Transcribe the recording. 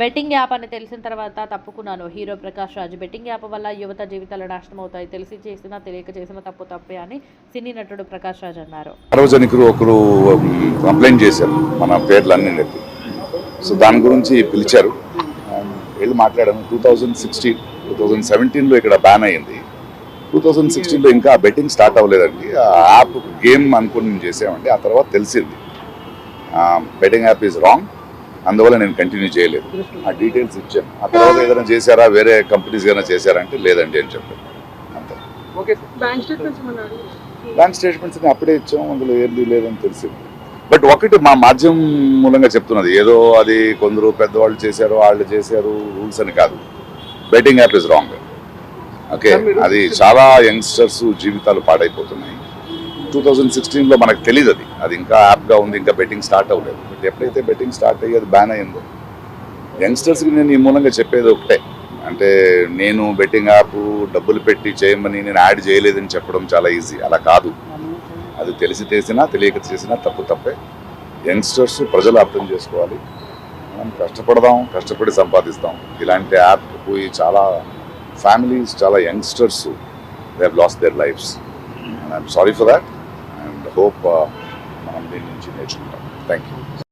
Betting app అని తెలిసిన తర్వాత తప్పుకున్నాను. Hero Prakash Raj betting app వల్ల యువత జీవితాలు నాశనం అవుతాయి తెలిసి చేసినా తెలియక చేసిన తప్పు తప్పే అని సినీ నటుడు ప్రకాష్ రాజ్ అన్నారు. సార్వజనికులు ఒకరు కంప్లైంట్ చేశారు. మన పేర్లు అన్ని సో దాని గురించి పిలిచారు. Um, వెళ్ళి మాట్లాడాను two thousand sixteen two thousand సెవెంటీన్లో ఇక్కడ బ్యాన్ అయ్యింది. టూ థౌజండ్ సిక్స్టీన్లో ఇంకా బెట్టింగ్ స్టార్ట్ అవ్వలేదండి. ఆ యాప్ గేమ్ అనుకుని చేసామండి ఆ తర్వాత తెలిసింది. Um, betting app is wrong అందువల్ల నేను కంటిన్యూ చేయలేదు. ఆ డీటెయిల్స్ ఇచ్చాను. ఆ తర్వాత ఏదైనా చేశారా? వేరే కంపెనీస్ ఏదైనా చేశారా అంటే లేదండి అని చెప్పాను అంతే. బ్యాంక్ స్టేట్మెంట్స్ అప్పుడే ఇచ్చాం. అందులో ఏంది లేదని తెలిసింది. బట్ ఒకటి మా మాధ్యమం మూలంగా చెప్తున్నది. ఏదో అది కొందరు పెద్దవాళ్ళు చేశారు వాళ్ళు చేశారు రూల్స్ అని కాదు. Betting app is wrong okay అది చాలా యంగ్స్టర్స్ జీవితాలు పాడైపోతున్నాయి. టూ థౌజండ్ సిక్స్టీన్లో మనకు తెలియదు అది. అది ఇంకా యాప్గా ఉంది ఇంకా బెట్టింగ్ స్టార్ట్ అవ్వలేదు. బట్ ఎప్పుడైతే బెట్టింగ్ స్టార్ట్ అయ్యి అది బ్యాన్ అయ్యిందో యంగ్స్టర్స్కి నేను ఈ మూలంగా చెప్పేది ఒకటే. అంటే నేను బెట్టింగ్ యాప్ డబ్బులు పెట్టి చేయమని నేను యాడ్ చేయలేదని చెప్పడం చాలా ఈజీ అలా కాదు. అది తెలిసి చేసినా తెలియక చేసినా తప్పు తప్పే. యంగ్స్టర్స్ ప్రజలు అర్థం చేసుకోవాలి. మనం కష్టపడదాం కష్టపడి సంపాదిస్తాం. ఇలాంటి యాప్ పోయి చాలా ఫ్యామిలీస్ చాలా youngsters they have lost their lives and I'm sorry for that and hope మనం దీని నుంచి నేర్చుకుంటాం థ్యాంక్ యూ